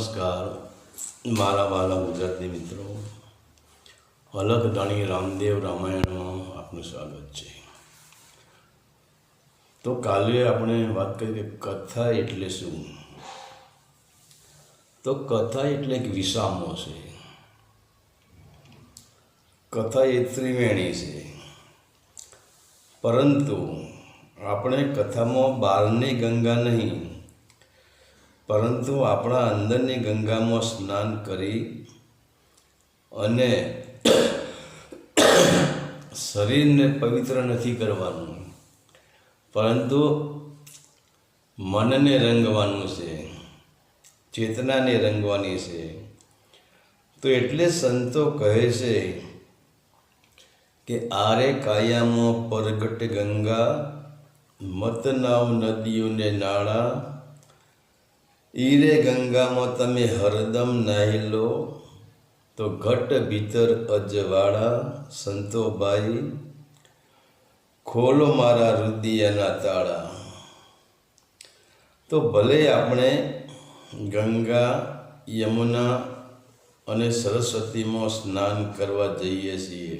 નમસ્કાર, મારા વાલા ગુજરાતી મિત્રો. અલગ ધણી રામદેવ રામાયણમાં આપનું સ્વાગત છે. તો કાલે આપણે વાત કરી કે કથા એટલે શું? તો કથા એટલે એક વિસામો છે. કથા એ ત્રિવેણી છે. પરંતુ આપણે કથામાં બહારની ગંગા નહીં પરંતુ આપણા અંદરની ગંગામાં સ્નાન કરી અને શરીરને પવિત્ર નથી કરવાનું. પરંતુ મનને રંગવાનું છે, ચેતનાને રંગવાની છે. તો એટલે સંતો કહે છે કે આરે કાયામાં પરગટ ગંગા મતનાવ નદીઓને નાળા ઈરે ગંગામાં તમે હરદમ નાહી લો. તો ઘટ ભીતર અજવાળા સંતોભાઈ ખોલો મારા રુદિયાના તાળા. તો ભલે આપણે ગંગા, યમુના અને સરસ્વતીમાં સ્નાન કરવા જઈએ છીએ,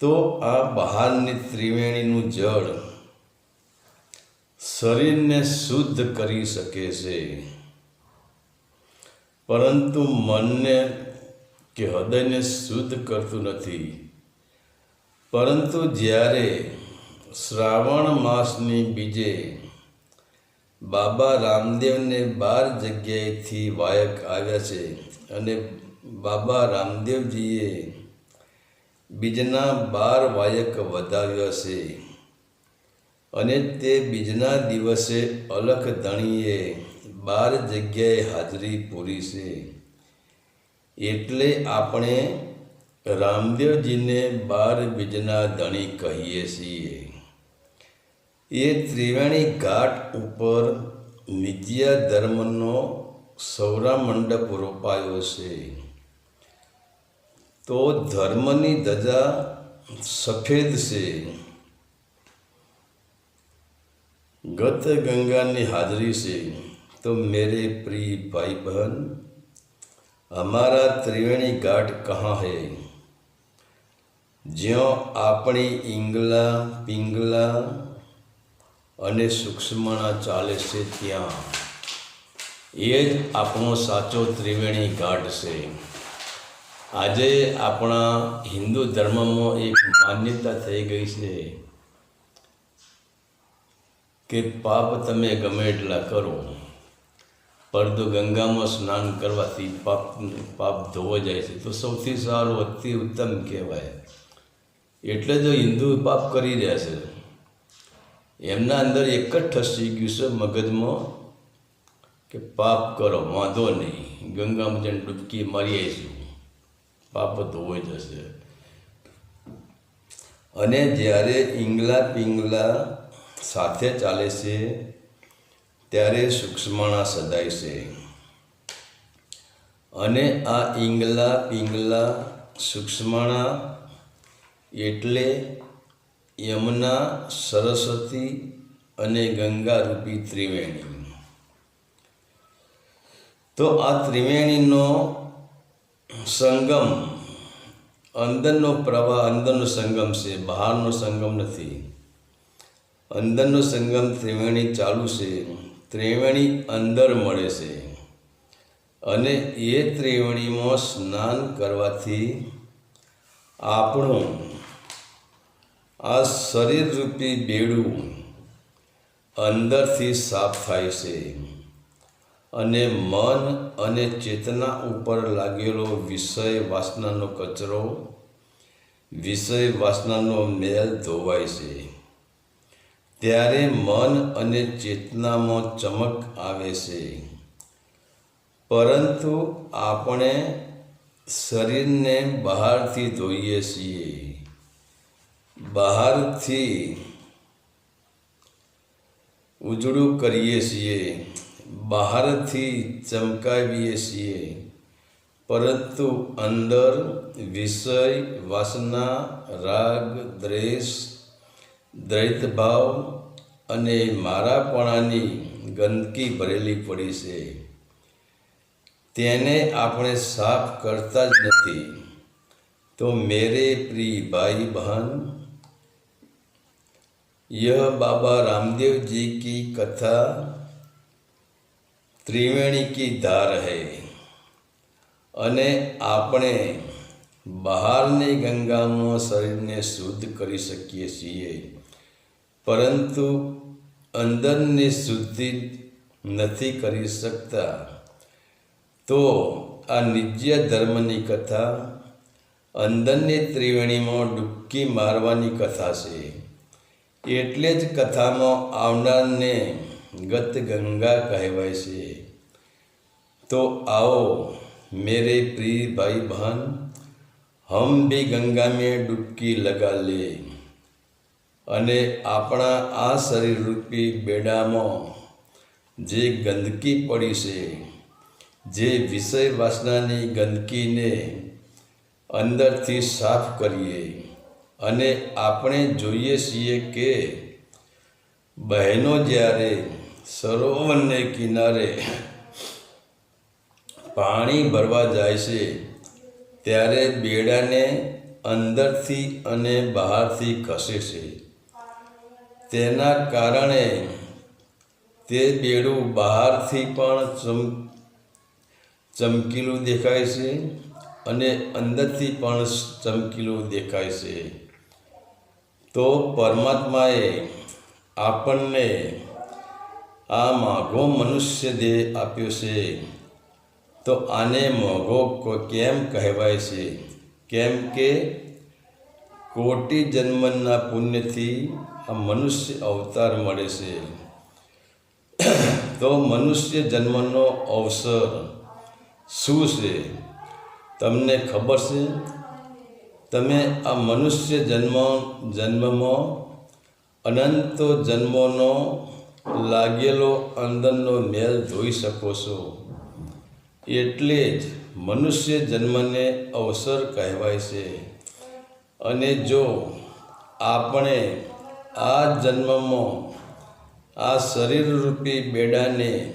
તો આ બહારની ત્રિવેણીનું જળ શરીરને શુદ્ધ કરી શકે છે. પરંતુ મનને કે હૃદયને શુદ્ધ કરતું નથી. પરંતુ જ્યારે શ્રાવણ માસની બીજે બાબા રામદેવને બાર જગ્યાએથી વાયક આવ્યા છે અને બાબા રામદેવજીએ બીજના બાર વાયક વધાવ્યા છે. અને તે બીજના દિવસે અલખ ધણીએ બાર જગ્યાએ હાજરી પૂરી છે. એટલે આપણે રામદેવજીને બાર બીજના ધણી કહીએ છીએ. એ ત્રિવેણી ઘાટ ઉપર વિદ્યા ધર્મનો સૌરા મંડપ રોપાયો છે. તો ધર્મની ધજા સફેદ છે. ગત ગંગાની હાજરી છે, તો મેરે પ્રિય ભાઈ બહેન, અમારા ત્રિવેણી ઘાટ કહા હે? જ્યાં આપણી ઇંગલા પિંગલા અને સૂક્ષ્મણા ચાલે છે ત્યાં. એ જ આપણો સાચો ત્રિવેણી ઘાટ છે. આજે આપણા હિન્દુ ધર્મમાં એક માન્યતા થઈ ગઈ છે. કે પાપ તમે ગમે એટલા કરો. પરંતુ ગંગામાં સ્નાન કરવાથી પાપ પાપ ધોવો જાય છે. તો સૌથી સારું અતિ ઉત્તમ કહેવાય. એટલે જો હિન્દુ પાપ કરી રહ્યા છે. એમના અંદર એક જ ઠસી ગયું છે મગજમાં કે પાપ કરો, વાંધો નહીં. ગંગામાં જઈને ડૂબકી મારી આવીશું. પાપ ધોવાઈ જશે અને જ્યારે ઈંગલા પિંગલા સાથે ચાલે છે, ત્યારે સૂક્ષ્મણા સદાય છે. અને આ ઈંગલા પિંગલા સૂક્ષ્મણા એટલે યમુના, સરસ્વતી અને ગંગા રૂપી ત્રિવેણી. તો આ ત્રિવેણીનો સંગમ અંદરનો પ્રવાહ, અંદરનો સંગમ છે, બહારનો સંગમ નથી. અંદરનો સંગમ ત્રિવેણી ચાલુ છે. ત્રિવેણી અંદર મળે છે. અને એ ત્રિવેણીમાં સ્નાન કરવાથી આપણું આ શરીરરૂપી બેડું અંદરથી સાફ થાય છે. અને મન અને ચેતના ઉપર લાગેલો વિષય વાસનાનો કચરો, વિષય વાસનાનો મેલ ધોવાય છે. ત્યારે મન અને ચેતનામાં ચમક આવે છે. પરંતુ આપણે શરીરને બહારથી ધોઈએ છીએ. બહારથી ઉજળું કરીએ છીએ. બહારથી ચમકાવીએ છીએ. પરંતુ અંદર વિષય, વાસના, રાગ, દ્વેષ દ્વૈતભાવ અને મારાપણાની ગંદકી ભરેલી પડી છે. તેને આપણે સાફ કરતા જ નથી. તો મેરે પ્રિય ભાઈ બહન यह બાબા રામદેવજી કી કથા ત્રિવેણી કી ધાર धार અને આપણે બહારની ગંગામાં શરીરને શુદ્ધ કરી શકીએ છીએ. પરંતુ અંદરની શુદ્ધિ નથી કરી શકતા. તો આ નિજ્ય ધર્મની કથા અંદરની ત્રિવેણીમાં ડૂબકી મારવાની કથા છે. એટલે જ કથામાં આવનારને ગત ગંગા કહેવાય છે. તો આવો મેરે પ્રિય ભાઈ બહન, હમ ભી ગંગા મેં ડૂબકી લગા લે. અને આપણા આ શરીર રૂપી બેડામાં જે ગંદકી પડી છે, જે વિષય વાસનાની ગંદકીને અંદરથી સાફ કરીએ અને આપણે જોઈએ છીએ કે બહેનો જ્યારે સરોવરને કિનારે પાણી ભરવા જાય છે, ત્યારે બેડાને અંદરથી અને બહારથી ખસે છે. તેના કારણે તે બેડું બહારથી પણ ચમ, ચમકીલું દેખાય છે અને અંદરથી પણ ચમકીલું દેખાય છે. તો પરમાત્માએ આપણને આ માઘો મનુષ્ય દેહ આપ્યો છે. તો આને મોઘો કેમ કહેવાય છે? કેમ કે કોટી જન્મના પુણ્યથી આ મનુષ્ય અવતાર મળે છે. તો મનુષ્ય જન્મનો અવસર શું છે? તમને ખબર છે? તમે આ મનુષ્ય જન્મ, જન્મમાં અનંતો જન્મોનો લાગેલો અંદરનો મેલ ધોઈ શકો છો. એટલે જ મનુષ્ય જન્મને અવસર કહેવાય છે. અને જો આપણે આ જન્મમાં આ શરીરરૂપી બેડાને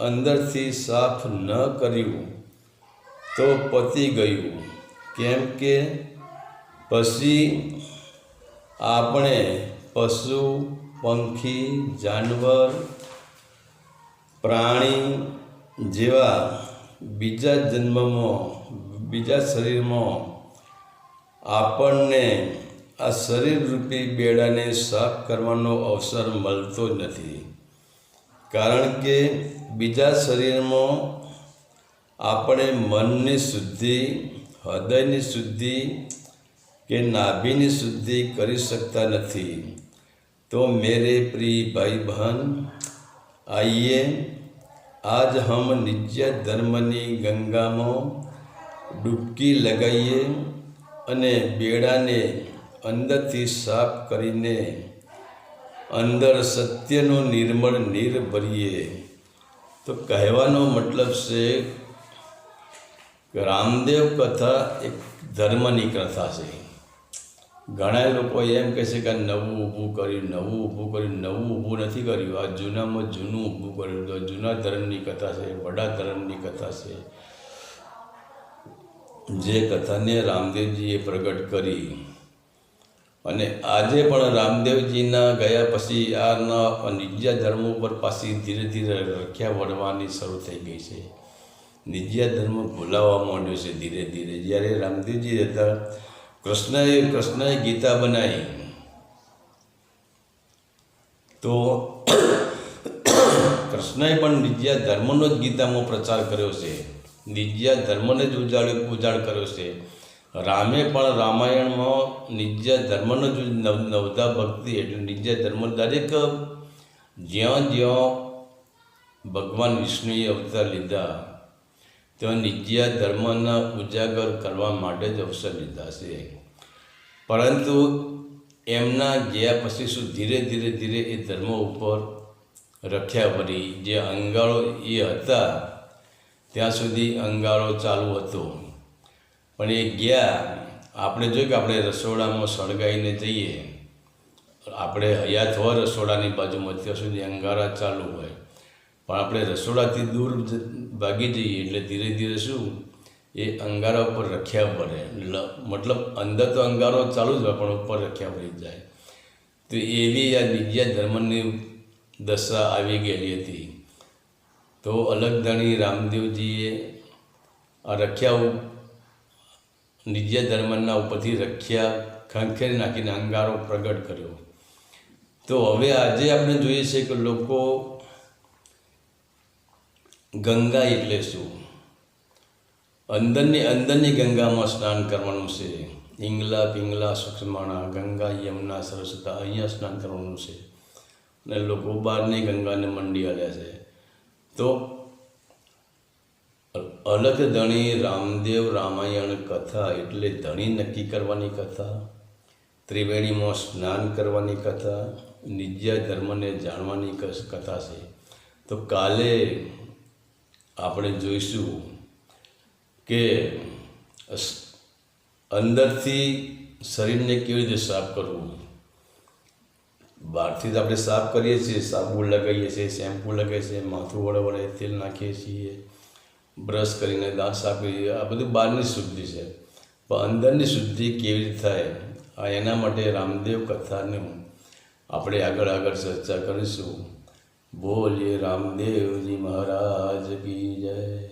અંદરથી સાફ ન કર્યું તો પતી ગયું. કેમ કે પછી આપણે પશુ, પંખી, જાનવર, પ્રાણી જેવા બીજા જન્મમાં, બીજા શરીરમાં આપણને આ શરીરરૂપી બેડાને સાફ કરવાનો અવસર મળતો જ નથી. કારણ કે બીજા શરીરમાં આપણે મનની શુદ્ધિ, હૃદયની શુદ્ધિ કે નાભીની શુદ્ધિ કરી શકતા નથી. તો મેરે પ્રિય ભાઈ બહેન આઈએ, આજ હમ નિત્ય ધર્મની ગંગામાં ડૂબકી લગાવીએ અને બેડાને અંદરથી સાફ કરીને અંદર સત્યનો નિર્મળ નીર ભરીએ. તો કહેવાનો મતલબ છે રામદેવ કથા એક ધર્મની કથા છે. ઘણા લોકો એમ કહે છે કે નવું ઊભું કર્યું, નવું ઊભું કર્યું, નવું ઊભું નથી કર્યું. આ જૂનામાં જૂનું ઊભું કર્યું. તો જૂના ધર્મની કથા છે, વડા ધર્મની કથા છે. જે કથાને રામદેવજીએ પ્રગટ કરી. અને આજે પણ રામદેવજીના ગયા પછી આના નિજ્યા ધર્મ ઉપર પાછી ધીરે ધીરે રખ્યા વળવાની શરૂ થઈ ગઈ છે. નિજ્યા ધર્મ ભૂલાવા માંડ્યો છે ધીરે ધીરે. જ્યારે રામદેવજી હતા, કૃષ્ણએ કૃષ્ણએ ગીતા બનાવી. તો કૃષ્ણએ પણ નિજ્યા ધર્મનો જ ગીતામાં પ્રચાર કર્યો છે. નિજ્યા ધર્મને જ ઉજાડ ઉજાડ કર્યો છે. રામે પણ રામાયણમાં નિજ્ય ધર્મનો જ નવ નવતા ભક્તિ એટલે નિજ્ય ધર્મ દરેક જ્યાં જ્યાં ભગવાન વિષ્ણુએ અવતાર લીધા, ત્યાં નિજ્યા ધર્મના ઉજાગર કરવા માટે જ અવસર લીધા છે. પરંતુ એમના ગયા પછી શું ધીરે ધીરે ધીરે એ ધર્મ ઉપર રખ્યા વળી જે અંગાળો એ હતા, ત્યાં સુધી અંગાળો ચાલુ હતો. પણ એ ગયા, આપણે જોયું કે આપણે રસોડામાં સળગાઈને જઈએ, આપણે હયાત હોય રસોડાની બાજુમાં ત્યાં સુધી અંગારા ચાલુ હોય. પણ આપણે રસોડાથી દૂર ભાગી જઈએ, એટલે ધીરે ધીરે શું, એ અંગારા ઉપર રખ્યા પડે. મતલબ અંદર તો અંગારો ચાલુ જ હોય, પણ ઉપર રખ્યા પડી જાય. તો એવી આ બીજા ધર્મની દશા આવી ગયેલી હતી. તો અલગધણી રામદેવજીએ આ રખ્યા નિજ્ય ધર્મના ઉપરથી રખ્યા ખંખેરી નાખીને અંગારો પ્રગટ કર્યો. તો હવે આજે આપણે જોઈએ છે કે લોકો ગંગા એટલે શું? અંદરની અંદરની ગંગામાં સ્નાન કરવાનું છે. ઈંગલા પિંગલા સુક્ષમાણા, ગંગા, યમુના, સરસ્વતા, અહીંયા સ્નાન કરવાનું છે. અને લોકો બહારની ગંગાને મંડી આવ્યા છે. તો અલગ ધણી રામદેવ રામાયણ કથા એટલે ધણી નક્કી કરવાની કથા, ત્રિવેણીમાં સ્નાન કરવાની કથા નિજ્યા ધર્મને જાણવાની કથા છે. તો કાલે આપણે જોઈશું કે અંદરથી શરીરને કેવી રીતે સાફ કરવું. બહારથી તો આપણે સાફ કરીએ છીએ, સાબુ લગાવીએ છીએ, શેમ્પૂ લગાવીએ છીએ, માથું વડે વડે તેલ નાખીએ છીએ. બ્રશ કરીને દાંત સાફ કરીએ આ બધું બહારની શુદ્ધિ છે. પણ અંદરની શુદ્ધિ કેવી રીતે થાય? આ એના માટે રામદેવ કથાનું આપણે આગળ આગળ ચર્ચા કરીશું. બોલીએ રામદેવજી મહારાજ કી જય.